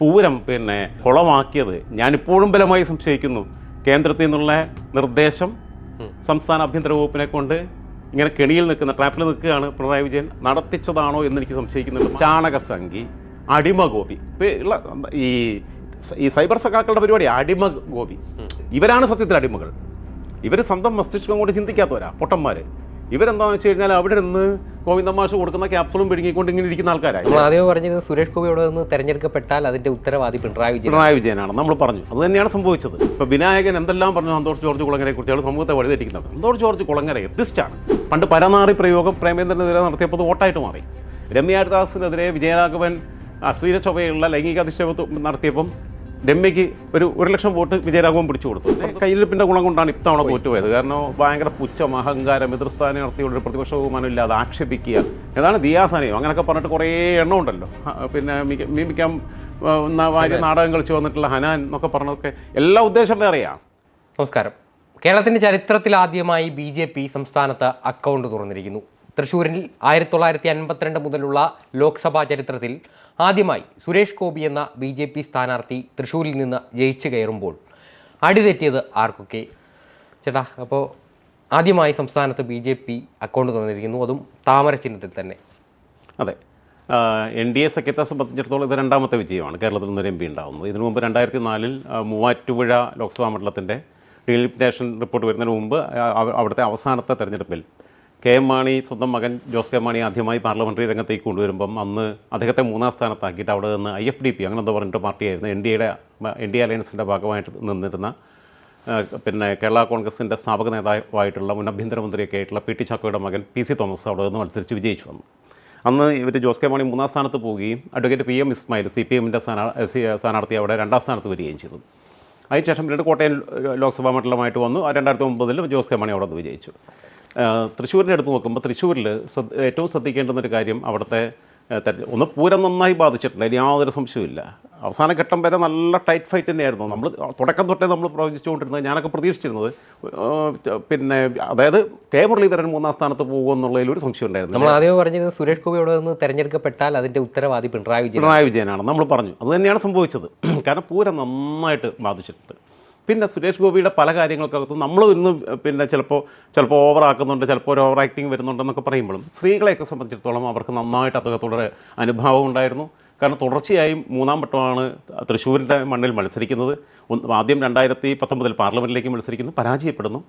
പൂരം പിന്നെ കുളമാക്കിയത് ഞാനിപ്പോഴും ബലമായി സംശയിക്കുന്നു. കേന്ദ്രത്തിൽ നിന്നുള്ള നിർദ്ദേശം സംസ്ഥാന ആഭ്യന്തര വകുപ്പിനെ കൊണ്ട് ഇങ്ങനെ കെണിയിൽ നിൽക്കുന്ന ട്രാപ്പിൽ നിൽക്കുകയാണ് പിണറായി വിജയൻ നടത്തിച്ചതാണോ എന്ന് എനിക്ക് സംശയിക്കുന്നുണ്ട് ചാണകസംഖി അടിമഗോപി ഗോപി ഉള്ള ഈ ഈ സൈബർ സഖാക്കളുടെ പരിപാടി അടിമ ഗോപി. ഇവരാണ് സത്യത്തിൽ അടിമകൾ. ഇവർ സ്വന്തം മസ്തിഷ്കം കൊണ്ട് ചിന്തിക്കാത്തവരാ പൊട്ടന്മാർ ഇവരെന്താണെന്ന് വെച്ച് കഴിഞ്ഞാൽ അവിടെ നിന്ന് ഗോവിന്ദമാഷ് കൊടുക്കുന്ന ക്യാപ്സൂളും പിടുങ്ങിക്കൊണ്ട് ഇങ്ങനെ ഇരിക്കുന്ന ആൾക്കാരായി നമ്മൾ ആദ്യം പറഞ്ഞിരുന്നത് സുരേഷ് ഗോപിയോട് നിന്ന് തെരഞ്ഞെടുക്കപ്പെട്ടാൽ അതിന്റെ ഉത്തരവാദി പിണറായി വിജയൻ പിണറായി വിജയനാണ്. നമ്മൾ പറഞ്ഞു. അത് തന്നെയാണ് സംഭവിച്ചത്. ഇപ്പോൾ വിനായകൻ എന്തെല്ലാം പറഞ്ഞു? സന്തോഷ് ജോർജ് കുളങ്ങരെ കുറിച്ചാണ് സമൂഹത്തെ വഴിതെറ്റിക്കുന്നത്. സന്തോഷ് ജോർജ് കുളങ്ങര എത്തിസ്റ്റാണ് പണ്ട് പരനാറി പ്രയോഗം പ്രേമേന്ദ്രനെതിരെ നടത്തിയപ്പോൾ വോട്ടായിട്ട് മാറി. രമ്യ ഹരിദാസിനെതിരെ വിജയരാഘവൻ അശ്ലീല ചൊവ്വയുള്ള ലൈംഗിക അധിക്ഷേപം നടത്തിയപ്പം രമ്യയ്ക്ക് ഒരു ഒരു ലക്ഷം വോട്ട് വിജയരാഘവൻ പിടിച്ചു കൊടുത്തു. കയ്യിലിപ്പിന്റെ ഗുണം കൊണ്ടാണ് ഇത്തവണ തോറ്റുപോയത് കാരണം ഭയങ്കര പുച്ഛം അഹങ്കാരം എതിർസ്ഥാനം നടത്തിയുള്ള ഒരു പ്രതിപക്ഷ ബഹുമാനം ഇല്ലാതെ ആക്ഷേപിക്കുക. ഏതാണ് ദിയാസാനയോ. അങ്ങനെയൊക്കെ പറഞ്ഞിട്ട് കുറേ എണ്ണം ഉണ്ടല്ലോ. പിന്നെ മിക- മീമിക്കാൻ ആ, ന- വാര്യ നാടകം കളിച്ച് വന്നിട്ടുള്ള ഹനാൻ എന്നൊക്കെ പറഞ്ഞതൊക്കെ എല്ലാ ഉദ്ദേശം വേറെയാണ് നമസ്കാരം. കേരളത്തിന്റെ ചരിത്രത്തിൽ ആദ്യമായി ബി ജെ പി സംസ്ഥാനത്ത് അക്കൗണ്ട് തുറന്നിരിക്കുന്നു. തൃശ്ശൂരിൽ ആയിരത്തി തൊള്ളായിരത്തി അൻപത്തിരണ്ട് മുതലുള്ള ലോക്സഭാ ചരിത്രത്തിൽ ആദ്യമായി സുരേഷ് ഗോപി എന്ന ബി ജെ പി സ്ഥാനാർത്ഥി തൃശ്ശൂരിൽ നിന്ന് ജയിച്ചു കയറുമ്പോൾ അടിതെറ്റിയത് ആർക്കൊക്കെ? ചേട്ടാ അപ്പോൾ ആദ്യമായി സംസ്ഥാനത്ത് ബി ജെ പി അക്കൗണ്ട് തന്നിരിക്കുന്നു. അതും താമര ചിഹ്നത്തിൽ തന്നെ. അതെ. എൻ ഡി എ സഖ്യത്തെ സംബന്ധിച്ചിടത്തോളം ഇത് രണ്ടാമത്തെ വിജയമാണ്. കേരളത്തിൽ നിന്നൊരു എം പി ഉണ്ടാകുന്നത് ഇതിനു മുമ്പ് രണ്ടായിരത്തി നാലിൽ മൂവാറ്റുപുഴ ലോക്സഭാ മണ്ഡലത്തിന്റെ ഡീലിമിറ്റേഷൻ റിപ്പോർട്ട് വരുന്നതിന് മുമ്പ് അവിടുത്തെ അവസാനത്തെ തെരഞ്ഞെടുപ്പിൽ കെ എം മാണി സ്വന്തം മകൻ ജോസ് കെ മാണി ആദ്യമായി പാർലമെന്ററി രംഗത്തേക്ക് കൊണ്ടുവരുമ്പം അന്ന് അദ്ദേഹത്തെ മൂന്നാം സ്ഥാനത്താക്കിയിട്ട് അവിടെ നിന്ന് ഐ എഫ് ഡി പി അങ്ങനെ എന്തോ പറഞ്ഞിട്ട് പാർട്ടിയായിരുന്നു. എൻ ഡി എയുടെ എൻ ഡി അലയൻസിന്റെ ഭാഗമായിട്ട് നിന്നിരുന്ന പിന്നെ കേരള കോൺഗ്രസിന്റെ സ്ഥാപക നേതാവായിട്ടുള്ള മുൻ ആഭ്യന്തരമന്ത്രിയൊക്കെ ആയിട്ടുള്ള പി ടി ചാക്കോയുടെ മകൻ പി സി തോമസ് അവിടെ നിന്ന് മത്സരിച്ച് വിജയിച്ചു വന്നു. അന്ന് ഇവർ ജോസ് കെ മാണി മൂന്നാം സ്ഥാനത്ത് പോവുകയും advocate P M Ismail C P എമ്മിന്റെ സ്ഥാനാർത്ഥി അവിടെ രണ്ടാം സ്ഥാനത്ത് വരികയും ചെയ്തു. അതിനുശേഷം പിന്നീട് കോട്ടയം ലോക്സഭാ മണ്ഡലമായിട്ട് വന്നു. രണ്ടായിരത്തി ഒമ്പതിൽ ജോസ് കെ മാണി അവിടെ നിന്ന് വിജയിച്ചു. തൃശ്ശൂരിന്റെ അടുത്ത് നോക്കുമ്പോൾ തൃശ്ശൂരിൽ ഏറ്റവും ശ്രദ്ധിക്കേണ്ടുന്ന ഒരു കാര്യം അവിടുത്തെ ഒന്ന് പൂരം നന്നായി ബാധിച്ചിട്ടുണ്ട്. അതിന് യാതൊരു സംശയമില്ല അവസാന ഘട്ടം വരെ നല്ല ടൈറ്റ് ഫൈറ്റ് തന്നെയായിരുന്നു. നമ്മൾ തുടക്കം തൊട്ടേ നമ്മൾ പ്രവചിച്ചുകൊണ്ടിരുന്നത് ഞാനൊക്കെ പ്രതീക്ഷിച്ചിരുന്നത് പിന്നെ അതായത് കെ മുരളീധരൻ മൂന്നാം സ്ഥാനത്ത് പോകുമെന്നുള്ളതിൽ ഒരു സംശയം ഉണ്ടായിരുന്നു. നമ്മൾ ആദ്യം പറഞ്ഞിരുന്നത് സുരേഷ് ഗോപി നിന്ന് തെരഞ്ഞെടുക്കപ്പെട്ടാൽ അതിന്റെ ഉത്തരവാദി പിണറായി വിജയൻ പിണറായി വിജയനാണ്. നമ്മൾ പറഞ്ഞു. അത് തന്നെയാണ് സംഭവിച്ചത്. കാരണം പൂരം നന്നായിട്ട് ബാധിച്ചിട്ടുണ്ട്. പിന്നെ സുരേഷ് ഗോപിയുടെ പല കാര്യങ്ങൾക്കകത്തും നമ്മൾ ഇന്ന് പിന്നെ ചിലപ്പോൾ ചിലപ്പോൾ ഓവർ ആക്കുന്നുണ്ട് ചിലപ്പോൾ ഒരു ഓവർ ആക്ടിങ് വരുന്നുണ്ടെന്നൊക്കെ പറയുമ്പോഴും സ്ത്രീകളെയൊക്കെ സംബന്ധിച്ചിടത്തോളം അവർക്ക് നന്നായിട്ട് അദ്ദേഹത്തോടെ അനുഭാവം ഉണ്ടായിരുന്നു. കാരണം തുടർച്ചയായും മൂന്നാം വട്ടമാണ് തൃശ്ശൂരിന്റെ മണ്ണിൽ മത്സരിക്കുന്നത്. ആദ്യം രണ്ടായിരത്തി പത്തൊമ്പതിൽ പാർലമെന്റിലേക്ക് മത്സരിക്കുന്നു പരാജയപ്പെടുന്നു.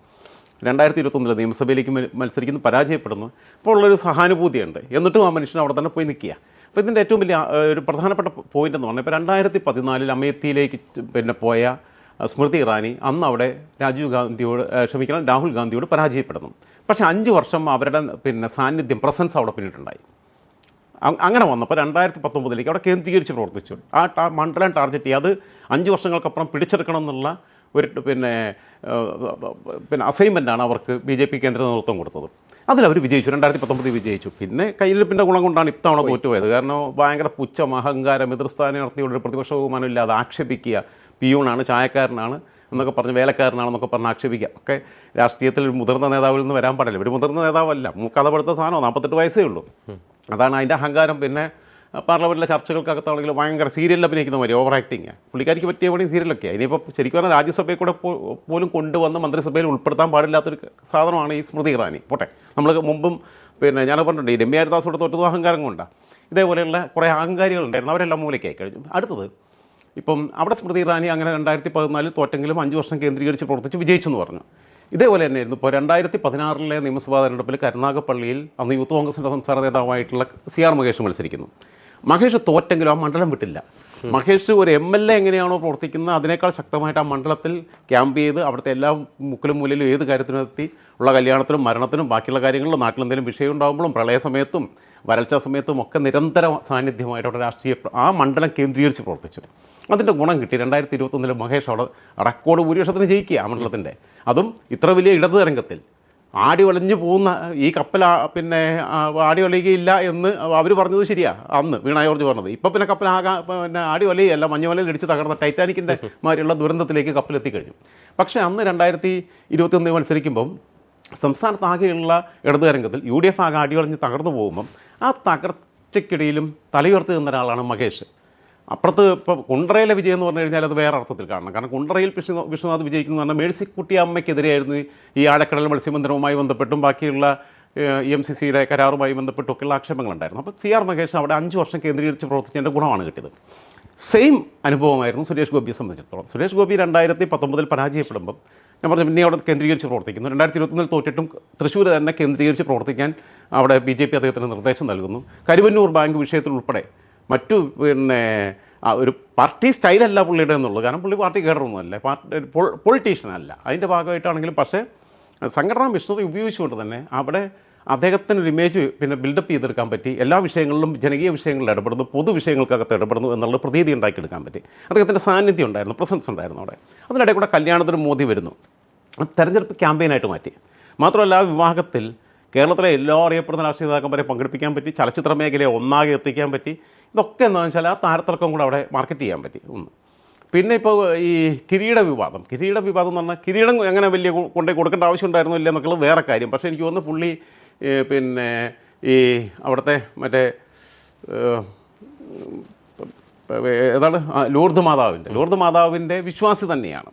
രണ്ടായിരത്തി ഇരുപത്തൊന്നിൽ നിയമസഭയിലേക്ക് മത്സരിക്കുന്നു പരാജയപ്പെടുന്നു. ഇപ്പോൾ ഉള്ളൊരു സഹാനുഭൂതിയുണ്ട്. എന്നിട്ടും ആ മനുഷ്യൻ അവിടെ തന്നെ പോയി നിൽക്കുക. അപ്പോൾ ഇതിന്റെ ഏറ്റവും വലിയ ഒരു പ്രധാനപ്പെട്ട പോയിന്റ് എന്ന് പറഞ്ഞാൽ ഇപ്പോൾ രണ്ടായിരത്തി പതിനാലിൽ അമേത്തിയിലേക്ക് പിന്നെ പോയ സ്മൃതി ഇറാനി അന്ന് അവിടെ രാജീവ് ഗാന്ധിയോട് ക്ഷമിക്കണം രാഹുൽ ഗാന്ധിയോട് പരാജയപ്പെടുന്നു. പക്ഷേ അഞ്ച് വർഷം അവരുടെ പിന്നെ സാന്നിധ്യം പ്രസൻസ് അവിടെ പിന്നിട്ടുണ്ടായി. അങ്ങനെ വന്നപ്പോൾ രണ്ടായിരത്തി പത്തൊമ്പതിലേക്ക് അവിടെ കേന്ദ്രീകരിച്ച് പ്രവർത്തിച്ചു. ആ ടാ മണ്ഡലം ടാർഗറ്റ് ചെയ്യുക അത് അഞ്ച് വർഷങ്ങൾക്കപ്പുറം പിടിച്ചെടുക്കണം എന്നുള്ള ഒരു പിന്നെ പിന്നെ അസൈൻമെന്റാണ് അവർക്ക് ബി ജെ പി കേന്ദ്ര നേതൃത്വം കൊടുത്തത്. അതിലവർ വിജയിച്ചു. രണ്ടായിരത്തി പത്തൊമ്പതിൽ വിജയിച്ചു. പിന്നെ കയ്യിലിപ്പിന്റെ ഗുണം കൊണ്ടാണ് ഇത്തവണ തോറ്റുപോയത്. കാരണം ഭയങ്കര പുച്ഛം അഹങ്കാരം എതിർസ്ഥാനം നടത്തിയുള്ള പ്രതിപക്ഷ ബഹുമാനം ഇല്ലാതെ ആക്ഷേപിക്കുക പിയൂണാണ് ചായക്കാരനാണ് എന്നൊക്കെ പറഞ്ഞ് വേലക്കാരനാണെന്നൊക്കെ പറഞ്ഞ് ആക്ഷേപിക്കാം ഒക്കെ രാഷ്ട്രീയത്തിൽ ഒരു മുതിർന്ന നേതാവിൽ നിന്ന് വരാൻ പാടില്ല. ഒരു മുതിർന്ന നേതാവല്ല. മൂക്കഥ പെടുത്ത സാധനമോ നാൽപ്പത്തെട്ട് വയസ്സേ ഉള്ളൂ. അതാണ് അതിന്റെ അഹങ്കാരം. പിന്നെ പാർലമെന്റിലെ ചർച്ചകൾക്കകത്താണെങ്കിൽ ഭയങ്കര സീരിയലിൽ അഭിനയിക്കുന്ന മാതിരി ഓവർ ആക്ടിങ് പുള്ളിക്കാരിക്ക് പറ്റിയ പണി സീരിയലൊക്കെ ഇനിയിപ്പോൾ ശരിക്കും പറഞ്ഞാൽ രാജ്യസഭയിൽ കൂടെ പോലും കൊണ്ടുവന്ന് മന്ത്രിസഭയിൽ ഉൾപ്പെടുത്താൻ പാടില്ലാത്തൊരു സാധനമാണ് ഈ സ്മൃതി ഇറാനി. പോട്ടെ. നമ്മൾ മുമ്പും പിന്നെ ഞാൻ പറഞ്ഞിട്ടുണ്ട്. ഈ രമ്യ ഹരിദാസോട് തോറ്റത് അഹങ്കാരം കൊണ്ടാണ് ഇതേപോലെയുള്ള കുറേ അഹങ്കാരികളുണ്ടായിരുന്നു. അവരെല്ലാം മൂലയ്ക്കായി കഴിഞ്ഞു. അടുത്തത് ഇപ്പം അവിടെ സ്മൃതി ഇറാനി അങ്ങനെ രണ്ടായിരത്തി പതിനാലിൽ തോറ്റെങ്കിലും അഞ്ച് വർഷം കേന്ദ്രീകരിച്ച് പ്രവർത്തിച്ച് വിജയിച്ചു എന്ന് പറഞ്ഞു. ഇതേപോലെ തന്നെയായിരുന്നു ഇപ്പോൾ രണ്ടായിരത്തി പതിനാറിലെ നിയമസഭാ തെരഞ്ഞെടുപ്പിൽ കരുനാഗപ്പള്ളിയിൽ അന്ന് യൂത്ത് കോൺഗ്രസിന്റെ സംസ്ഥാന നേതാവായിട്ടുള്ള സി ആർ മഹേഷ് മത്സരിക്കുന്നു. മഹേഷ് തോറ്റെങ്കിലും ആ മണ്ഡലം വിട്ടില്ല. മഹേഷ് ഒരു എം എൽ എ എങ്ങനെയാണോ പ്രവർത്തിക്കുന്നത് അതിനേക്കാൾ ശക്തമായിട്ട് ആ മണ്ഡലത്തിൽ ക്യാമ്പ് ചെയ്ത് അവിടുത്തെ എല്ലാ മുക്കിലും മൂലയിലും ഏത് കാര്യത്തിനും എത്തി ഉള്ള കല്യാണത്തിനും മരണത്തിനും ബാക്കിയുള്ള കാര്യങ്ങളിലും നാട്ടിലെന്തെങ്കിലും വിഷയം ഉണ്ടാകുമ്പോഴും പ്രളയ സമയത്തും വരൾച്ച സമയത്തും ഒക്കെ നിരന്തര സാന്നിധ്യമായിട്ട് അവിടെ രാഷ്ട്രീയ ആ മണ്ഡലം കേന്ദ്രീകരിച്ച് പ്രവർത്തിച്ചു. അതിന്റെ ഗുണം കിട്ടി. രണ്ടായിരത്തി ഇരുപത്തൊന്നിൽ മഹേഷ് അവിടെ റെക്കോർഡ് ഭൂരിപക്ഷത്തിന് ജയിക്കുക മണ്ഡലത്തിന്റെ. അതും ഇത്ര വലിയ ഇടത് തരംഗത്തിൽ. ആടി ഒലഞ്ഞു പോകുന്ന ഈ കപ്പൽ പിന്നെ ആടി ഒലയുകയില്ല എന്ന് അവർ പറഞ്ഞത് ശരിയാ അന്ന് വീണ ജോർജ് പറഞ്ഞത്. ഇപ്പം പിന്നെ കപ്പൽ ആകാ പിന്നെ ആടി ഒലയല്ല മഞ്ഞുമലയിൽ ഇടിച്ച് തകർന്ന ടൈറ്റാനിക്കിന്റെ മാതിരിയുള്ള ദുരന്തത്തിലേക്ക് കപ്പൽ എത്തിക്കഴിഞ്ഞു. പക്ഷേ അന്ന് രണ്ടായിരത്തി ഇരുപത്തിയൊന്നിൽ മത്സരിക്കുമ്പം സംസ്ഥാനത്താകെയുള്ള ഇടത് തരംഗത്തിൽ യു ഡി എഫ് ആകെ അടിയൊളഞ്ഞ് തകർന്നു പോകുമ്പം ആ തകർച്ചയ്ക്കിടയിലും തലയുയർത്തി നിന്ന ഒരാളാണ് മഹേഷ്. അപ്പുറത്ത് ഇപ്പോൾ കുണ്ടറയിലെ വിജയം എന്ന് പറഞ്ഞു കഴിഞ്ഞാൽ അത് വേറെ അർത്ഥത്തിൽ കാണണം. കാരണം കുണ്ടറയിൽ വിഷ്ണു വിഷ്ണുനാഥ് വിജയിക്കുന്നു പറഞ്ഞാൽ മേഴ്സിക്കുട്ടി അമ്മയ്ക്കെതിരെയായിരുന്നു ഈ ആഴക്കടൽ മത്സ്യബന്ധനവുമായി ബന്ധപ്പെട്ടും ബാക്കിയുള്ള ഇ എം സി സിയുടെ കരാറുമായി ബന്ധപ്പെട്ടൊക്കെയുള്ള ആക്ഷേപങ്ങളുണ്ടായിരുന്നു. അപ്പോൾ സി ആർ മഹേഷ് അവിടെ അഞ്ച് വർഷം കേന്ദ്രീകരിച്ച് പ്രവർത്തിച്ചതിന്റെ ഗുണമാണ് കിട്ടിയത്. സെയിം അനുഭവമായിരുന്നു സുരേഷ് ഗോപിയെ സംബന്ധിച്ചിടത്തോളം. സുരേഷ് ഗോപി രണ്ടായിരത്തി പത്തൊമ്പതിൽ പരാജയപ്പെടുമ്പം ഞാൻ പറഞ്ഞു പിന്നെ അവിടെ കേന്ദ്രീകരിച്ച് പ്രവർത്തിക്കുന്നു. രണ്ടായിരത്തി ഇരുപത്തൊന്നിൽ തോറ്റിട്ടും തൃശ്ശൂർ തന്നെ കേന്ദ്രീകരിച്ച് പ്രവർത്തിക്കാൻ അവിടെ ബി ജെ പി അദ്ദേഹത്തിന് നിർദ്ദേശം നൽകുന്നു. കരുവന്നൂർ ബാങ്ക് വിഷയത്തിൽ ഉൾപ്പെടെ മറ്റു പിന്നെ ഒരു പാർട്ടി സ്റ്റൈലല്ല പുള്ളിയുടെ എന്നുള്ളത് കാരണം പുള്ളി പാർട്ടി കേഡറൊന്നുമല്ല. പാർട്ടി പൊളിറ്റീഷ്യനല്ല. അതിന്റെ ഭാഗമായിട്ടാണെങ്കിലും പക്ഷേ സംഘടനാ മിഷണറി ഉപയോഗിച്ചുകൊണ്ട് തന്നെ അവിടെ അദ്ദേഹത്തിന് ഒരു ഇമേജ് പിന്നെ ബിൽഡപ്പ് ചെയ്തെടുക്കാൻ പറ്റി. എല്ലാ വിഷയങ്ങളിലും ജനകീയ വിഷയങ്ങളിൽ ഇടപെടുന്നു. പൊതു വിഷയങ്ങൾക്കകത്ത് ഇടപെടുന്നു എന്നുള്ള പ്രതീതി ഉണ്ടാക്കിയെടുക്കാൻ പറ്റി. അദ്ദേഹത്തിന്റെ സാന്നിധ്യം ഉണ്ടായിരുന്നു. പ്രസൻസ് ഉണ്ടായിരുന്നു അവിടെ. അതിനിടെ കൂടെ കല്യാണത്തിന് മോദി വരുന്നു. തെരഞ്ഞെടുപ്പ് ക്യാമ്പയിനായിട്ട് മാറ്റി. മാത്രമല്ല ആ വിവാഹത്തിൽ കേരളത്തിലെ എല്ലാ അറിയപ്പെടുന്ന രാഷ്ട്രീയ നേതാക്കന്മാരെ പങ്കെടുപ്പിക്കാൻ പറ്റി. ചലച്ചിത്ര മേഖലയെ ഒന്നാകെ എത്തിക്കാൻ പറ്റി. ഇതൊക്കെ എന്താണെന്ന് വെച്ചാൽ ആ താരത്തിറക്കം കൂടെ അവിടെ മാർക്കറ്റ് ചെയ്യാൻ പറ്റി. ഒന്ന്. പിന്നെ ഇപ്പോൾ ഈ കിരീട വിവാദം. കിരീട വിവാദം എന്ന് പറഞ്ഞാൽ കിരീടം എങ്ങനെ വലിയ കൊണ്ടേ കൊടുക്കേണ്ട ആവശ്യമുണ്ടായിരുന്നോ ഇല്ല എന്നൊക്കെയുള്ള വേറെ കാര്യം. പക്ഷേ എനിക്ക് തോന്നുന്നു പുള്ളി പിന്നെ ഈ അവിടുത്തെ മറ്റേ ഏതാണ്? ലൂർദ് മാതാവിന്റെ. ലൂർദ് മാതാവിന്റെ വിശ്വാസി തന്നെയാണ്.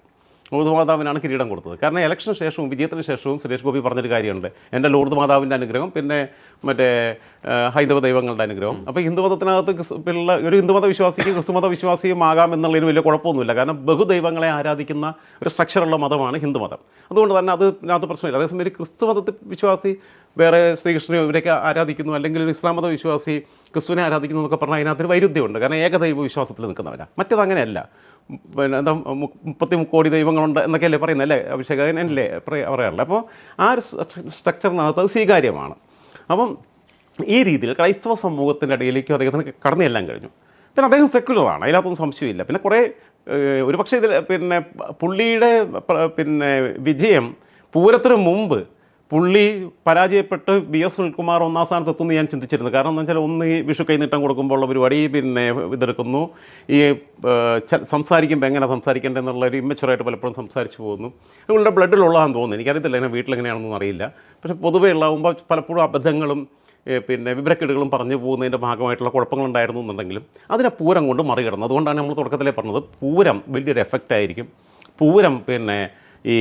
ലൂർദ് മാതാവിനാണ് കിരീടം കൊടുത്തത്. കാരണം ഇലക്ഷന് ശേഷവും വിജയത്തിന് ശേഷവും സുരേഷ് ഗോപി പറഞ്ഞൊരു കാര്യമുണ്ട്. എന്റെ ലോർദ് മാതാവിന്റെ അനുഗ്രഹം പിന്നെ മറ്റേ ഹൈന്ദവ ദൈവങ്ങളുടെ അനുഗ്രഹം. അപ്പോൾ ഹിന്ദുമതത്തിനകത്ത് പിള്ള ഒരു ഹിന്ദുമത വിശ്വാസിക്ക് ക്രിസ്തുമത വിശ്വാസിയും ആകാം എന്നുള്ളതിന് വലിയ കുഴപ്പമൊന്നുമില്ല. കാരണം ബഹുദൈവങ്ങളെ ആരാധിക്കുന്ന ഒരു സ്ട്രക്ചറുള്ള മതമാണ് ഹിന്ദുമതം. അതുകൊണ്ട് തന്നെ അത് അതിനകത്ത് പ്രശ്നമില്ല. അതേസമയം ഒരു ക്രിസ്തുമതത്തിൽ വിശ്വാസി വേറെ ശ്രീകൃഷ്ണനെ ഇവരൊക്കെ ആരാധിക്കുന്നു അല്ലെങ്കിൽ ഒരു ഇസ്ലാം മത വിശ്വാസി ക്രിസ്തുവിനെ ആരാധിക്കുന്നു എന്നൊക്കെ പറഞ്ഞാൽ അതിനകത്തൊരു വൈരുദ്ധ്യമുണ്ട്. കാരണം ഏകദൈവ വിശ്വാസത്തിൽ നിൽക്കുന്നവരാണ് മറ്റത് അങ്ങനെയല്ല. പിന്നെ എന്താ മുപ്പത്തി കോടി ദൈവങ്ങളുണ്ട് എന്നൊക്കെയല്ലേ പറയുന്നത് അല്ലേ അഭിഷേകനല്ലേ പറയാറില്ല അപ്പോൾ ആ ഒരു സ്ട്രക്ചറിനകത്ത് അത് സ്വീകാര്യമാണ്. അപ്പം ഈ രീതിയിൽ ക്രൈസ്തവ സമൂഹത്തിന്റെ ഇടയിലേക്കും അദ്ദേഹത്തിന് കടന്നു ചെല്ലാൻ കഴിഞ്ഞു. പിന്നെ അദ്ദേഹം സെക്കുലറാണ് അതിനകത്തൊന്നും സംശയമില്ല. പിന്നെ കുറേ ഒരു ഒരുപക്ഷെ ഇതിൽ പിന്നെ പുള്ളിയുടെ പിന്നെ വിജയം പൂരത്തിന് മുമ്പ് പുള്ളി പരാജയപ്പെട്ട് ബി എസ് സുനിൽകുമാർ ഒന്നാം സ്ഥാനത്ത് എത്തുമെന്ന് ഞാൻ ചിന്തിച്ചിരുന്നു. കാരണം എന്താ വെച്ചാൽ ഒന്ന് ഈ വിഷു കൈനീട്ടം കൊടുക്കുമ്പോൾ ഉള്ള പരിപാടി പിന്നെ ഇതെടുക്കുന്നു. ഈ സംസാരിക്കുമ്പോൾ എങ്ങനെ സംസാരിക്കേണ്ടതെന്നുള്ള ഒരു ഇമ്മച്ചുറായിട്ട് പലപ്പോഴും സംസാരിച്ച് പോകുന്നു. ഇവളുടെ ബ്ലഡിലുള്ളതാണെന്ന് തോന്നുന്നു. എനിക്കറിയത്തില്ല എങ്ങനെ വീട്ടിലെങ്ങനെയാണെന്നൊന്നും അറിയില്ല. പക്ഷേ പൊതുവേ ഉള്ളാകുമ്പോൾ പലപ്പോഴും അബദ്ധങ്ങളും പിന്നെ വിവരക്കേടുകളും പറഞ്ഞു പോകുന്നതിന്റെ ഭാഗമായിട്ടുള്ള കുഴപ്പങ്ങളുണ്ടായിരുന്നു എന്നുണ്ടെങ്കിലും അതിനെ പൂരം കൊണ്ട് മറികടന്നു. അതുകൊണ്ടാണ് നമ്മൾ തുടക്കത്തിലേ പറഞ്ഞത് പൂരം വലിയൊരു എഫക്റ്റ് ആയിരിക്കും. പൂരം പിന്നെ ഈ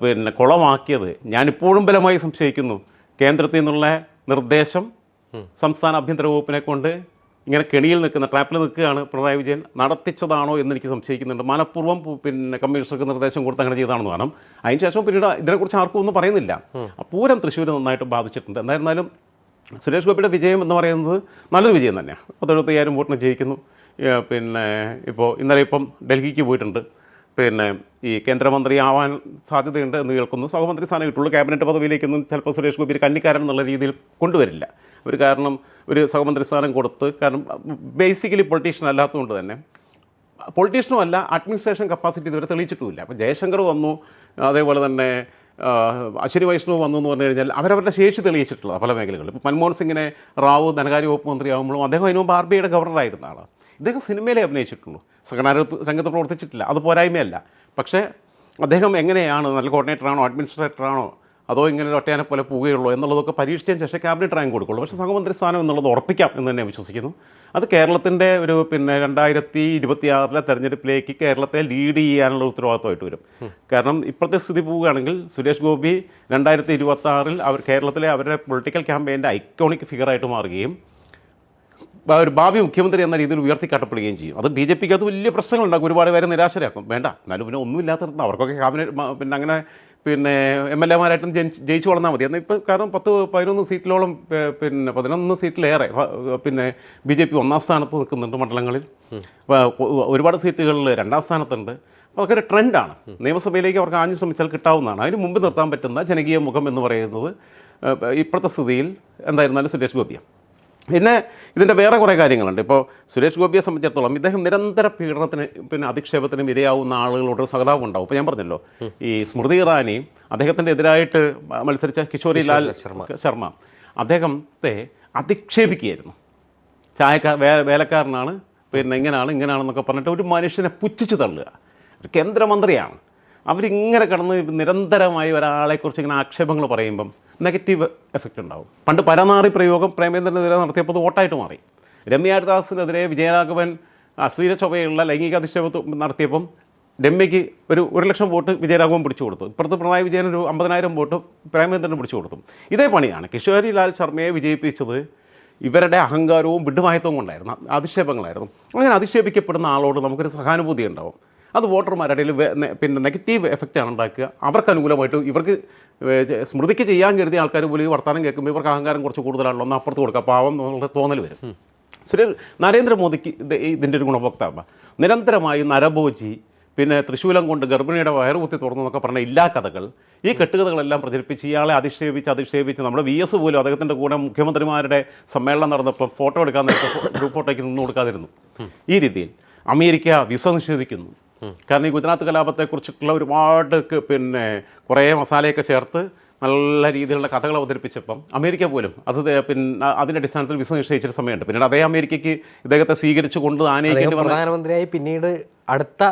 പിന്നെ കുളമാക്കിയത്. ഞാനിപ്പോഴും ബലമായി സംശയിക്കുന്നു. കേന്ദ്രത്തിൽ നിന്നുള്ള നിർദ്ദേശം സംസ്ഥാന ആഭ്യന്തര വകുപ്പിനെ കൊണ്ട് ഇങ്ങനെ കെണിയിൽ നിൽക്കുന്ന ട്രാപ്പിൽ നിൽക്കുകയാണ് പിണറായി വിജയൻ നടത്തിച്ചതാണോ എന്ന് എനിക്ക് സംശയിക്കുന്നുണ്ട്. മനഃപൂർവം പിന്നെ കമ്മീഷണർക്ക് നിർദ്ദേശം കൊടുത്ത് അങ്ങനെ ചെയ്താണെന്ന് വേണം. അതിനുശേഷം പിന്നീട് ഇതിനെക്കുറിച്ച് ആർക്കും ഒന്നും പറയുന്നില്ല. പൂരം തൃശ്ശൂർ നന്നായിട്ട് ബാധിച്ചിട്ടുണ്ട്. എന്തായിരുന്നാലും സുരേഷ് ഗോപിയുടെ വിജയം എന്ന് പറയുന്നത് നല്ലൊരു വിജയം തന്നെയാണ്. പത്തെഴുപത്തയ്യായിരം വോട്ടിന് ജയിക്കുന്നു. പിന്നെ ഇപ്പോൾ ഇന്നലെ ഇപ്പം ഡൽഹിക്ക് പോയിട്ടുണ്ട്. പിന്നെ ഈ കേന്ദ്രമന്ത്രി ആവാൻ സാധ്യതയുണ്ട് എന്ന് കേൾക്കുന്നു. സഹമന്ത്രി സ്ഥാനം കിട്ടുള്ളൂ ക്യാബിനറ്റ് പദവിയിലേക്കൊന്നും ചിലപ്പോൾ സുരേഷ് ഗോപി കന്നിക്കാരൻ എന്നുള്ള രീതിയിൽ കൊണ്ടുവരില്ല. ഒരു കാരണം ഒരു സഹമന്ത്രി സ്ഥാനം കൊടുത്ത് കാരണം ബേസിക്കലി പൊളിറ്റീഷ്യൻ അല്ലാത്തതുകൊണ്ട് തന്നെ പൊളിറ്റീഷ്യനും അല്ല അഡ്മിനിസ്ട്രേഷൻ കപ്പാസിറ്റി ഇതുവരെ തെളിയിച്ചിട്ടുമില്ല. അപ്പോൾ ജയശങ്കർ വന്നു അതേപോലെ തന്നെ അശ്വരി വൈഷ്ണവ് വന്നു എന്ന് പറഞ്ഞു കഴിഞ്ഞാൽ അവരവരുടെ ശേഷി തെളിയിച്ചിട്ടുള്ള പല മേഖലകളിൽ ഇപ്പോൾ മൻമോഹൻ സിംഗിനെ റാവു ധനകാര്യ വകുപ്പ് മന്ത്രിയാകുമ്പോഴും അദ്ദേഹം അതിനുമുമ്പ് ആർ ബി ഐയുടെ ഗവർണറായിരുന്ന ആളാണ് ഇദ്ദേഹം സിനിമയിലേ അഭിനയിച്ചിട്ടുള്ളൂ. സംഘടനാ രംഗത്ത് പ്രവർത്തിച്ചിട്ടില്ല. അത് പോരായ്മയല്ല. പക്ഷേ അദ്ദേഹം എങ്ങനെയാണ് നല്ല കോർഡിനേറ്ററാണോ അഡ്മിനിസ്ട്രേറ്ററാണോ അതോ ഇങ്ങനെ ഒറ്റയാനെ പോലെ പോവുകയുള്ളൂ എന്നുള്ളതൊക്കെ പരീക്ഷിച്ചതിന് ശേഷം ക്യാബിനറ്റ് റാങ്ക് കൊടുക്കുള്ളൂ. പക്ഷേ സഹമന്ത്രി സ്ഥാനം എന്നുള്ളത് ഉറപ്പിക്കാം എന്ന് തന്നെ വിശ്വസിക്കുന്നു. അത് കേരളത്തിന്റെ ഒരു പിന്നെ രണ്ടായിരത്തി ഇരുപത്തിയാറിലെ തെരഞ്ഞെടുപ്പിലേക്ക് കേരളത്തെ ലീഡ് ചെയ്യാനുള്ള ഉത്തരവാദിത്തമായിട്ട് വരും. കാരണം ഇപ്പോഴത്തെ സ്ഥിതി പോവുകയാണെങ്കിൽ സുരേഷ് ഗോപി രണ്ടായിരത്തി ഇരുപത്തി ആറിൽ അവർ കേരളത്തിലെ അവരുടെ പൊളിറ്റിക്കൽ ക്യാമ്പയിന്റെ ഐക്കോണിക് ഫിഗറായിട്ട് മാറുകയും ഒരു ഭാവി മുഖ്യമന്ത്രി എന്ന രീതിയിൽ ഉയർത്തിക്കാട്ടപ്പെടുകയും ചെയ്യും. അത് ബി ജെ പിക്ക് അത് വലിയ പ്രശ്നങ്ങളുണ്ടാക്കും. ഒരുപാട് പേരെ നിരാശരാക്കും. വേണ്ട. എന്നാലും പിന്നെ ഒന്നുമില്ലാത്തടത്ത് അവർക്കൊക്കെ ക്യാബിനറ്റ് പിന്നെ അങ്ങനെ പിന്നെ എം എൽ എമാരായിട്ടും ജനിച്ച് ജയിച്ചു വളർന്നാൽ മതി. എന്നാൽ ഇപ്പോൾ കാരണം പത്ത് പതിനൊന്ന് സീറ്റിലോളം പിന്നെ പതിനൊന്ന് സീറ്റിലേറെ പിന്നെ ബി ജെ പി ഒന്നാം സ്ഥാനത്ത് നിൽക്കുന്നുണ്ട് മണ്ഡലങ്ങളിൽ. ഒരുപാട് സീറ്റുകളിൽ രണ്ടാം സ്ഥാനത്തുണ്ട്. അപ്പോൾ അതൊക്കെ ഒരു ട്രെൻഡാണ്. നിയമസഭയിലേക്ക് അവർക്ക് ആഞ്ഞു ശ്രമിച്ചാൽ കിട്ടാവുന്നതാണ്. അതിന് മുമ്പ് നിർത്താൻ പറ്റുന്ന ജനകീയ മുഖം എന്ന് പറയുന്നത് ഇപ്പോഴത്തെ സ്ഥിതിയിൽ എന്തായിരുന്നാലും സുരേഷ് ഗോപിയാണ്. പിന്നെ ഇതിന്റെ വേറെ കുറേ കാര്യങ്ങളുണ്ട്. ഇപ്പോൾ സുരേഷ് ഗോപിയെ സംബന്ധിച്ചിടത്തോളം ഇദ്ദേഹം നിരന്തര പീഡനത്തിന് പിന്നെ അധിക്ഷേപത്തിനും ഇരയാവുന്ന ആളുകളോട് സഹതാപം ഉണ്ടാവും. ഇപ്പോൾ ഞാൻ പറഞ്ഞല്ലോ ഈ സ്മൃതി ഇറാനി അദ്ദേഹത്തിന്റെ എതിരായിട്ട് മത്സരിച്ച കിഷോരി ലാൽ ശർമ്മ. അദ്ദേഹത്തെ അധിക്ഷേപിക്കുകയായിരുന്നു. ചായക്കാർ വേ വേലക്കാരനാണ് പിന്നെ ഇങ്ങനെയാണ് ഇങ്ങനെയാണെന്നൊക്കെ പറഞ്ഞിട്ട് ഒരു മനുഷ്യനെ പുച്ഛിച്ച് തള്ളുക. ഒരു കേന്ദ്രമന്ത്രിയാണ്. അവരിങ്ങനെ കടന്ന് നിരന്തരമായി ഒരാളെക്കുറിച്ച് ഇങ്ങനെ ആക്ഷേപങ്ങൾ പറയുമ്പം നെഗറ്റീവ് എഫക്റ്റ് ഉണ്ടാവും. പണ്ട് പരനാറി പ്രയോഗം പ്രേമേന്ദ്രനെതിരെ നടത്തിയപ്പോൾ വോട്ടായിട്ട് മാറി. രമ്യാരിദാസിനെതിരെ വിജയരാഘവൻ അശ്ലീല ചൊവ്വയുള്ള ലൈംഗിക അധിക്ഷേപം നടത്തിയപ്പം രമ്യയ്ക്ക് ഒരു ഒരു ലക്ഷം വോട്ട് വിജയരാഘവൻ പിടിച്ചു കൊടുത്തു. ഇപ്പുറത്ത് പിണറായി വിജയൻ ഒരു അമ്പതിനായിരം വോട്ട് പ്രേമചന്ദ്രന് പിടിച്ചു കൊടുത്തു. ഇതേ പണിയാണ് കിഷോരി ലാൽ ശർമ്മയെ വിജയിപ്പിച്ചത് ഇവരുടെ അഹങ്കാരവും വിഡ്ഢുമായത്വവും കൊണ്ടായിരുന്നു. അധിക്ഷേപങ്ങളായിരുന്നു. അങ്ങനെ അധിക്ഷേപിക്കപ്പെടുന്ന ആളോട് നമുക്കൊരു സഹാനുഭൂതി ഉണ്ടാവും. അത് വോട്ടർമാരുടെ പിന്നെ നെഗറ്റീവ് എഫക്റ്റാണ് ഉണ്ടാക്കുക. അവർക്ക് അനുകൂലമായിട്ട് ഇവർക്ക് സ്മൃതിക്ക് ചെയ്യാൻ കരുതിയ ആൾക്കാർ പോലും ഈ വർത്തമാനം കേൾക്കുമ്പോൾ ഇവർക്ക് അഹങ്കാരം കുറച്ച് കൂടുതലാണല്ലോ ഒന്ന് അപ്പുറത്ത് കൊടുക്കുക പാവം എന്നുള്ള തോന്നൽ വരും. സുരേഷ് നരേന്ദ്രമോദിക്ക് ഇത് ഇതിന്റെ ഒരു ഗുണഭോക്താവ്. നിരന്തരമായി നരഭോജി പിന്നെ തൃശ്ശൂലം കൊണ്ട് ഗർഭിണിയുടെ വയറ് കുത്തി തുറന്നു എന്നൊക്കെ പറഞ്ഞ ഇല്ലാ കഥകൾ ഈ കെട്ടുകഥകളെല്ലാം പ്രചരിപ്പിച്ച് ഇയാളെ അധിക്ഷേപിച്ച് അധിക്ഷേപിച്ച് നമ്മുടെ വി എസ് പോലും അദ്ദേഹത്തിന്റെ കൂടെ മുഖ്യമന്ത്രിമാരുടെ സമ്മേളനം നടന്നപ്പോൾ ഫോട്ടോ എടുക്കാൻ ഗ്രൂപ്പ് ഫോട്ടോയ്ക്ക് നിന്ന് കൊടുക്കാതിരുന്നു. ഈ രീതിയിൽ അമേരിക്ക വിസ നിഷേധിക്കുന്നു. കാരണം ഈ ഗുജറാത്ത് കലാപത്തെക്കുറിച്ചിട്ടുള്ള ഒരുപാട് പിന്നെ കുറേ മസാലയൊക്കെ ചേർത്ത് നല്ല രീതിയിലുള്ള കഥകൾ അവതരിപ്പിച്ചപ്പം അമേരിക്ക പോലും അത് പിന്നെ അതിന്റെ അടിസ്ഥാനത്തിൽ വിസ നിശ്ചയിച്ചൊരു സമയമുണ്ട്. പിന്നീട് അതേ അമേരിക്കയ്ക്ക് ഇദ്ദേഹത്തെ സ്വീകരിച്ചു കൊണ്ട് ആനയിക്കേണ്ടി പ്രധാനമന്ത്രിയായി പിന്നീട് അടുത്ത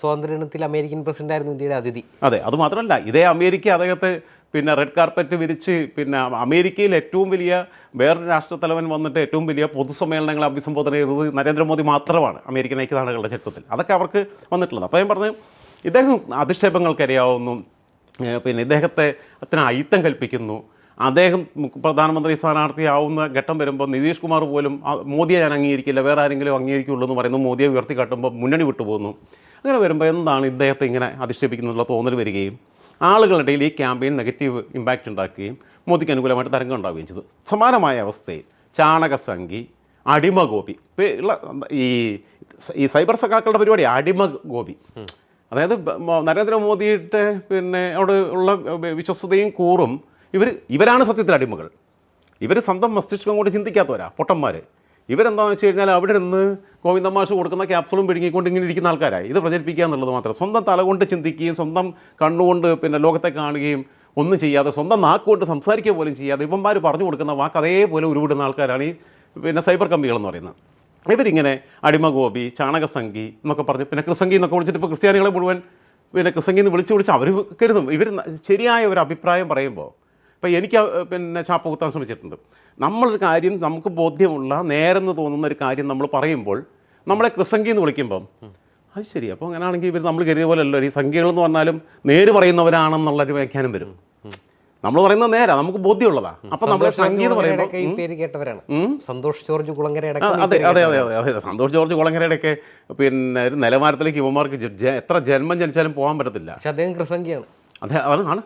സ്വാതന്ത്ര്യത്തിൽ അമേരിക്കൻ പ്രസിഡന്റ് ആയിരുന്നു ഇന്ത്യയുടെ അതിഥി. അതെ അത് മാത്രമല്ല ഇതേ അമേരിക്ക അദ്ദേഹത്തെ പിന്നെ റെഡ് കാർപ്പറ്റ് വിരിച്ച് പിന്നെ അമേരിക്കയിൽ ഏറ്റവും വലിയ വേറൊരു രാഷ്ട്രത്തലവൻ വന്നിട്ട് ഏറ്റവും വലിയ പൊതുസമ്മേളനങ്ങൾ അഭിസംബോധന ചെയ്തത് നരേന്ദ്രമോദി മാത്രമാണ് അമേരിക്കൻ ഐക്യനാടുകളുടെ ചരിത്രത്തിൽ. അതൊക്കെ അവർക്ക് വന്നിട്ടുള്ളത്. അപ്പോൾ ഞാൻ പറഞ്ഞു ഇദ്ദേഹം അധിക്ഷേപങ്ങൾക്കറിയാവുന്നു ഏഹ് പിന്നെ ഇദ്ദേഹത്തെ അത്ര അയിത്തം കൽപ്പിക്കുന്നു. അദ്ദേഹം പ്രധാനമന്ത്രി സ്ഥാനാർത്ഥിയാവുന്ന ഘട്ടം വരുമ്പോൾ നിതീഷ് കുമാർ പോലും മോദിയെ ഞാൻ അംഗീകരിക്കില്ല വേറെ ആരെങ്കിലും അംഗീകരിക്കുള്ളൂ എന്ന് പറയുന്നു. മോദിയെ ഉയർത്തി കാട്ടുമ്പോൾ മുന്നണി വിട്ടുപോകുന്നു. അങ്ങനെ വരുമ്പോൾ എന്താണ് ഇദ്ദേഹത്തെ ഇങ്ങനെ അധിക്ഷേപിക്കുന്നുള്ള തോന്നൽ വരികയും ആളുകളുടെ ഇടയിൽ ഈ ക്യാമ്പയിൻ നെഗറ്റീവ് ഇമ്പാക്റ്റ് ഉണ്ടാക്കുകയും മോദിക്ക് അനുകൂലമായിട്ട് തരംഗം ഉണ്ടാവുകയും ചെയ്തു. സമാനമായ അവസ്ഥയിൽ ചാണകസംഖി അടിമഗോപി ഗോപി ഈ ഈ സൈബർ സഖാക്കളുടെ പരിപാടി അടിമ ഗോപി അതായത് നരേന്ദ്രമോദിയുടെ പിന്നെ അവിടെ ഉള്ള വിശ്വസ്തയും കൂറും ഇവർ ഇവരാണ് സത്യത്തിൽ അടിമകൾ. ഇവർ സ്വന്തം മസ്തിഷ്കം കൊണ്ട് ചിന്തിക്കാത്തവരാ പൊട്ടന്മാർ ഇവരെന്താണെന്ന് വെച്ച് കഴിഞ്ഞാൽ അവിടെ നിന്ന് ഗോവിന്ദമാഷ് കൊടുക്കുന്ന ക്യാപ്സുളും പിടുങ്ങിക്കൊണ്ട് ഇങ്ങനെ ഇരിക്കുന്ന ആൾക്കാരായി. ഇത് പ്രചരിപ്പിക്കുക എന്നുള്ളത് മാത്രം. സ്വന്തം തലകൊണ്ട് ചിന്തിക്കുകയും സ്വന്തം കണ്ണുകൊണ്ട് പിന്നെ ലോകത്തെ കാണുകയും ഒന്നും ചെയ്യാതെ സ്വന്തം നാക്കുകൊണ്ട് സംസാരിക്കുക പോലും ചെയ്യാതെ ഇവന്മാർ പറഞ്ഞു കൊടുക്കുന്ന വാക്ക് അതേപോലെ ഉരുവിടുന്ന ആൾക്കാരാണ് ഈ പിന്നെ സൈബർ കമ്പികൾ എന്ന് പറയുന്നത്. ഇവരിങ്ങനെ അടിമഗോപി ചാണകസംഖി എന്നൊക്കെ പറഞ്ഞു പിന്നെ ക്രിസംഗി എന്നൊക്കെ വിളിച്ചിട്ട് ഇപ്പോൾ ക്രിസ്ത്യാനികളെ മുഴുവൻ പിന്നെ ക്രിസംഗി എന്ന് വിളിച്ച് വിളിച്ച് അവർ കരുതും. ഇവർ ശരിയായ ഒരു അഭിപ്രായം പറയുമ്പോൾ ഇപ്പോൾ എനിക്ക് പിന്നെ ചാപ്പ കുത്താൻ ശ്രമിച്ചിട്ടുണ്ട്. നമ്മളൊരു കാര്യം നമുക്ക് ബോധ്യമുള്ള നേരെന്ന് തോന്നുന്ന ഒരു കാര്യം നമ്മൾ പറയുമ്പോൾ നമ്മളെ കൃസംഗി എന്ന് വിളിക്കുമ്പം അത് ശരി അപ്പോൾ അങ്ങനെയാണെങ്കിൽ ഇവർ നമ്മൾ കരുതിയ പോലെ അല്ലോ ഈ സംഖ്യകൾ എന്ന് പറഞ്ഞാലും നേര് പറയുന്നവരാണെന്നുള്ളൊരു വ്യാഖ്യാനം വരും. നമ്മൾ പറയുന്നത് നേരാ നമുക്ക് ബോധ്യമുള്ളതാ. അപ്പം നമ്മളെ സംഗീതം പറയുമ്പോൾ സന്തോഷ് ജോർജ് കുളങ്ങര ആ, അതെ അതെ അതെ അതെ അതെ. സന്തോഷ് ജോർജ് കുളങ്ങരയുടെയൊക്കെ പിന്നെ ഒരു നിലവാരത്തിലേക്ക് യുവമാർക്ക് എത്ര ജന്മം ജനിച്ചാലും പോകാൻ പറ്റത്തില്ല. പക്ഷെ അദ്ദേഹം കൃസംഖ്യയാണ് അതെ അതാണ്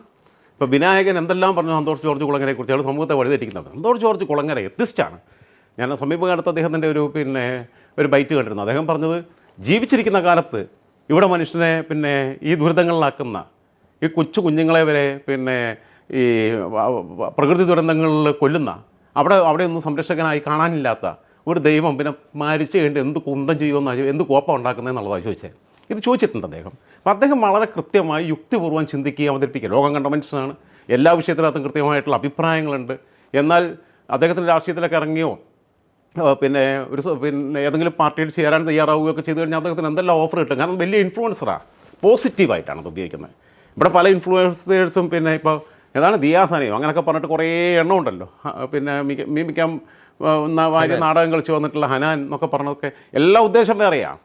ഇപ്പോൾ വിനായകൻ എന്തെല്ലാം പറഞ്ഞു സന്തോഷ് ജോർജ് കുളങ്ങരയെ കുറിച്ചാണ് സമൂഹത്തെ വഴിതെറ്റിക്കുന്നത് സന്തോഷ് ജോർജ് കുളങ്ങര എത്തിസ്റ്റാണ് ഞാൻ സമീപകാലത്ത് അദ്ദേഹത്തിന്റെ ഒരു പിന്നെ ഒരു ബൈറ്റ് കണ്ടിരുന്നു. അദ്ദേഹം പറഞ്ഞത് ജീവിച്ചിരിക്കുന്ന കാലത്ത് ഇവിടെ മനുഷ്യനെ പിന്നെ ഈ ദുരിതങ്ങളിലാക്കുന്ന ഈ കൊച്ചു കുഞ്ഞുങ്ങളെ വരെ പിന്നെ ഈ പ്രകൃതി ദുരന്തങ്ങളിൽ കൊല്ലുന്ന അവിടെ അവിടെ ഒന്നും സംരക്ഷകനായി കാണാനില്ലാത്ത ഒരു ദൈവം പിന്നെ മരിച്ചു കഴിഞ്ഞിട്ട് എന്ത് കുന്തം ചെയ്യുമെന്നാണ് എന്ത് കോപ്പം ഉണ്ടാക്കുന്നതെന്നുള്ളതാണ് ചോദിച്ചത്. ഇത് ചോദിച്ചിട്ടുണ്ട് അദ്ദേഹം. അപ്പോൾ അദ്ദേഹം വളരെ കൃത്യമായി യുക്തിപൂർവം ചിന്തിക്കുകയും അവതരിപ്പിക്കുക. ലോകം കണ്ട മനുഷ്യനാണ്. എല്ലാ വിഷയത്തിനകത്തും കൃത്യമായിട്ടുള്ള അഭിപ്രായങ്ങളുണ്ട്. എന്നാൽ അദ്ദേഹത്തിന്റെ രാഷ്ട്രീയത്തിലൊക്കെ ഇറങ്ങിയോ? പിന്നെ ഒരു പിന്നെ ഏതെങ്കിലും പാർട്ടിയിൽ ചേരാൻ തയ്യാറാവുകയൊക്കെ ചെയ്തു കഴിഞ്ഞാൽ അദ്ദേഹത്തിന് എന്തെല്ലാം ഓഫർ കിട്ടും? കാരണം വലിയ ഇൻഫ്ലുവൻസറാണ് പോസിറ്റീവായിട്ടാണ് അത് ഉപയോഗിക്കുന്നത്. ഇവിടെ പല ഇൻഫ്ലുവൻസേഴ്സും പിന്നെ ഇപ്പോൾ ഏതാണ്? ദിയാസാനയോ അങ്ങനെയൊക്കെ പറഞ്ഞിട്ട് കുറേ എണ്ണം ഉണ്ടല്ലോ. പിന്നെ മിക്ക മീമിക്കാം വാര്യ നാടകം കളിച്ച് വന്നിട്ടുള്ള ഹനാൻ എന്നൊക്കെ പറഞ്ഞതൊക്കെ എല്ലാ ഉദ്ദേശം വേറെയാണ്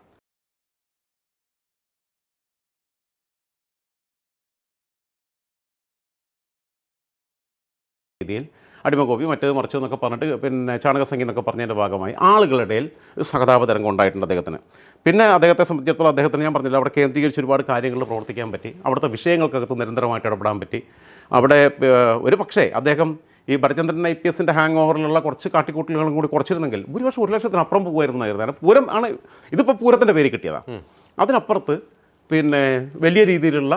രീതിയിൽ അടിമകോപ്പി മറ്റേത് മറിച്ചു എന്നൊക്കെ പറഞ്ഞിട്ട് പിന്നെ ചാണകസംഖ്യ എന്നൊക്കെ പറഞ്ഞതിന്റെ ഭാഗമായി ആളുകളുടെ സഹതാപ തരംഗം ഉണ്ടായിട്ടുണ്ട് അദ്ദേഹത്തിന്. പിന്നെ അദ്ദേഹത്തെ സംബന്ധിച്ചിടത്തോളം അദ്ദേഹത്തിന് ഞാൻ പറഞ്ഞില്ല അവിടെ കേന്ദ്രീകരിച്ച് ഒരുപാട് കാര്യങ്ങൾ പ്രവർത്തിക്കാൻ പറ്റി അവിടുത്തെ വിഷയങ്ങൾക്കകത്ത് നിരന്തരമായിട്ട് ഇടപെടാൻ പറ്റി. അവിടെ ഒരു പക്ഷേ അദ്ദേഹം ഈ ഭരചന്ദ്രൻ ഐ പി എസിന്റെ ഹാങ് ഓവറിലുള്ള കുറച്ച് കാട്ടിക്കൂട്ടലുകളും കൂടി കുറച്ചിരുന്നെങ്കിൽ ഭൂരിപക്ഷം ഒരു ലക്ഷത്തിനപ്പുറം പോകുമായിരുന്നായിരുന്നു പൂരം ആണ് ഇതിപ്പോൾ പൂരത്തിന്റെ പേര് കിട്ടിയതാണ് അതിനപ്പുറത്ത് പിന്നെ വലിയ രീതിയിലുള്ള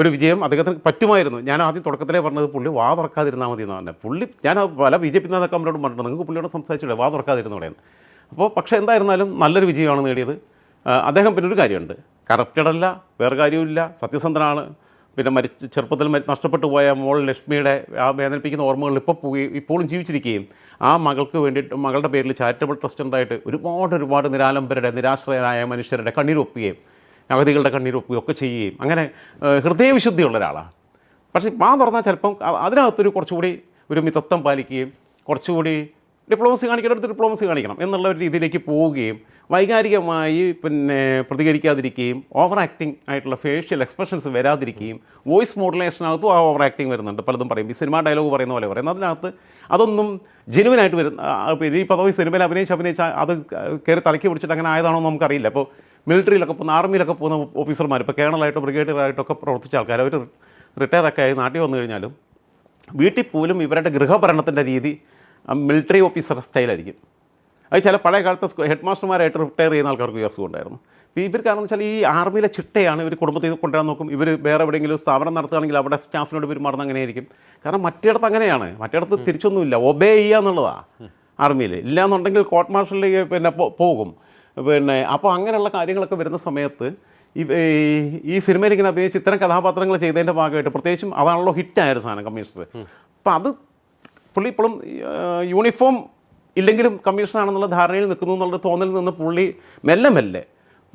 ഒരു വിജയം അദ്ദേഹത്തിന് പറ്റുമായിരുന്നു. ഞാൻ ആദ്യം തുടക്കത്തിലേ പറഞ്ഞത് പുള്ളി വാ തുറക്കാതിരുന്നാൽ മതി എന്ന് പറഞ്ഞത്. പുള്ളി ഞാൻ പല ബി ജെ പി നേതാക്കൾ അവരോട് പറഞ്ഞിട്ടുണ്ട്. നിങ്ങൾക്ക് പുള്ളിയോട് സംസാരിച്ചില്ലേ വാ തുറക്കാതിരുന്നു പറയുന്നത് അപ്പോൾ പക്ഷേ എന്തായിരുന്നാലും നല്ലൊരു വിജയമാണ് നേടിയത്. അദ്ദേഹം പിന്നെ ഒരു കാര്യമുണ്ട്. കറപ്റ്റഡ് അല്ല വേറെ കാര്യമില്ല സത്യസന്ധനാണ്. പിന്നെ മരിച്ച് ചെറുപ്പത്തിൽ മരി നഷ്ടപ്പെട്ടു പോയ മോൾ ലക്ഷ്മിയുടെ ആ വേദനിപ്പിക്കുന്ന ഓർമ്മകൾ ഇപ്പോൾ പോയി ഇപ്പോഴും ജീവിച്ചിരിക്കുകയും ആ മകൾക്ക് വേണ്ടിയിട്ട് മകളുടെ പേരിൽ ചാരിറ്റബിൾ ട്രസ്റ്റ് ഉണ്ടായിട്ട് ഒരുപാട് ഒരുപാട് നിരാലംബരുടെ നിരാശ്രയരായ മനുഷ്യരുടെ കണ്ണീരൊപ്പുകയും അഗതികളുടെ കണ്ണീരൊപ്പുകയും ഒക്കെ ചെയ്യുകയും അങ്ങനെ ഹൃദയവിശുദ്ധിയുള്ള ഒരാളാണ്. പക്ഷേ മാ തുറന്നാൽ ചിലപ്പം അതിനകത്തൊരു കുറച്ചുകൂടി ഒരു മിതത്വം പാലിക്കുകയും കുറച്ചുകൂടി ഡിപ്ലോമസി കാണിക്കേണ്ടടുത്ത് ഡിപ്ലോമസി കാണിക്കണം എന്നുള്ള ഒരു രീതിയിലേക്ക് പോവുകയും വൈകാരികമായി പിന്നെ പ്രതികരിക്കാതിരിക്കുകയും ഓവർ ആക്ടിങ് ആയിട്ടുള്ള ഫേഷ്യൽ എക്സ്പ്രഷൻസ് വരാതിരിക്കുകയും വോയിസ് മോഡുലേഷനകത്തും ആ ഓവർ ആക്ടിങ് വരുന്നുണ്ട്. പലതും പറയും. ഈ സിനിമ ഡയലോഗ് പറയുന്ന പോലെ പറയുന്നത് അതിനകത്ത് അതൊന്നും ജെനുവിനായിട്ട് വരുന്ന ഈ പദവി സിനിമയിൽ അഭിനയിച്ച് അഭിനയിച്ച അത് കയറി തലക്കി പിടിച്ചിട്ട് അങ്ങനെ ആയതാണോ നമുക്കറിയില്ല. അപ്പോൾ മിലിറ്ററിയിലൊക്കെ പോകുന്ന ആർമിയിലൊക്കെ പോകുന്ന ഓഫീസർമാർ ഇപ്പോൾ കേണലായിട്ടോ ബ്രിഗേഡിയറായിട്ടൊക്കെ പ്രവർത്തിച്ച ആൾക്കാർ അവർ റിട്ടയർ ഒക്കെ ആയി നാട്ടിൽ വന്നു കഴിഞ്ഞാലും വീട്ടിൽ പോലും ഇവരുടെ ഗൃഹഭരണത്തിന്റെ രീതി മിലിറ്ററി ഓഫീസർ സ്റ്റൈലായിരിക്കും. അത് ചില പഴയ കാലത്തെ ഹെഡ് മാസ്റ്റർമാരായിട്ട് റിട്ടയർ ചെയ്യുന്ന ആൾക്കാർക്ക് ഈ അസുഖം ഉണ്ടായിരുന്നു. അപ്പോൾ ഇവർ കാരണം വെച്ചാൽ ഈ ആർമിയിലെ ചിട്ടയാണ് ഇവർ കുടുംബത്തിൽ കൊണ്ടുവരാൻ നോക്കും. ഇവർ വേറെ എവിടെയെങ്കിലും സ്ഥാപനം നടത്തുകയാണെങ്കിൽ അവിടെ സ്റ്റാഫിനോട് പെരുമാറുന്ന അങ്ങനെയായിരിക്കും. കാരണം മറ്റിടത്ത് അങ്ങനെയാണ്. മറ്റിടത്ത് തിരിച്ചൊന്നുമില്ല. ഒബേ ചെയ്യുക എന്നുള്ളതാണ് ആർമിയിൽ ഇല്ലയെന്നുണ്ടെങ്കിൽ കോർട്ട് മാർഷലിലേക്ക് പിന്നെ പോകും. പിന്നെ അപ്പോൾ അങ്ങനെയുള്ള കാര്യങ്ങളൊക്കെ വരുന്ന സമയത്ത് ഈ ഈ- സിനിമയിൽ ഇങ്ങനെ അഭിനയിച്ച് ഇത്തരം കഥാപാത്രങ്ങൾ ചെയ്തതിന്റെ ഭാഗമായിട്ട് പ്രത്യേകിച്ചും അതാണല്ലോ ഹിറ്റായൊരു സാധനം കമ്മീഷണർ അപ്പം അത് പുള്ളി ഇപ്പോഴും യൂണിഫോം ഇല്ലെങ്കിലും കമ്മീഷനാണെന്നുള്ള ധാരണയിൽ നിൽക്കുന്നു എന്നുള്ള തോന്നലിൽ നിന്ന് പുള്ളി മെല്ലെ മെല്ലെ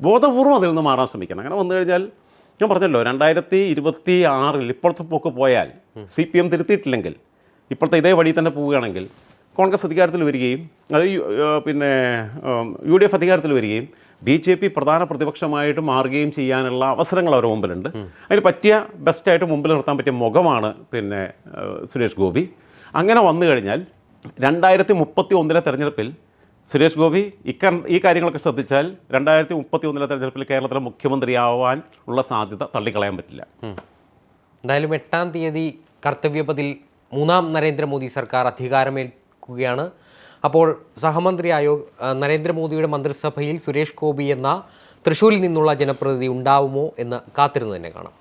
ബോധപൂർവം അതിൽ നിന്ന് മാറാൻ ശ്രമിക്കണം. അങ്ങനെ വന്നു കഴിഞ്ഞാൽ ഞാൻ പറഞ്ഞല്ലോ രണ്ടായിരത്തി ഇരുപത്തി ആറിൽ ഇപ്പോഴത്തെ പോക്ക് പോയാൽ സി പി എം തിരുത്തിയിട്ടില്ലെങ്കിൽ ഇപ്പോഴത്തെ ഇതേ വഴി തന്നെ പോവുകയാണെങ്കിൽ കോൺഗ്രസ് അധികാരത്തിൽ വരികയും അത് പിന്നെ യു ഡി എഫ് അധികാരത്തിൽ വരികയും ബി ജെ പി പ്രധാന പ്രതിപക്ഷമായിട്ട് മാറുകയും ചെയ്യാനുള്ള അവസരങ്ങൾ അവരുടെ മുമ്പിലുണ്ട്. അതിന് പറ്റിയ ബെസ്റ്റായിട്ട് മുമ്പിൽ നിർത്താൻ പറ്റിയ മുഖമാണ് പിന്നെ സുരേഷ് ഗോപി. അങ്ങനെ വന്നു കഴിഞ്ഞാൽ രണ്ടായിരത്തി മുപ്പത്തി ഒന്നിലെ തെരഞ്ഞെടുപ്പിൽ സുരേഷ് ഗോപി ഇക്ക ഈ കാര്യങ്ങളൊക്കെ ശ്രദ്ധിച്ചാൽ രണ്ടായിരത്തി മുപ്പത്തി ഒന്നിലെ തെരഞ്ഞെടുപ്പിൽ കേരളത്തിലെ മുഖ്യമന്ത്രിയാവാൻ ഉള്ള സാധ്യത തള്ളിക്കളയാൻ പറ്റില്ല. എന്തായാലും എട്ടാം തീയതി കർത്തവ്യപതിൽ മൂന്നാം നരേന്ദ്രമോദി സർക്കാർ അധികാരമേൽക്കുകയാണ് അപ്പോൾ സഹമന്ത്രി ആയോഗ് നരേന്ദ്രമോദിയുടെ മന്ത്രിസഭയിൽ സുരേഷ് ഗോപി എന്ന തൃശ്ശൂരിൽ നിന്നുള്ള ജനപ്രതിനിധി ഉണ്ടാവുമോ എന്ന് കാത്തിരുന്ന് തന്നെ കാണാം.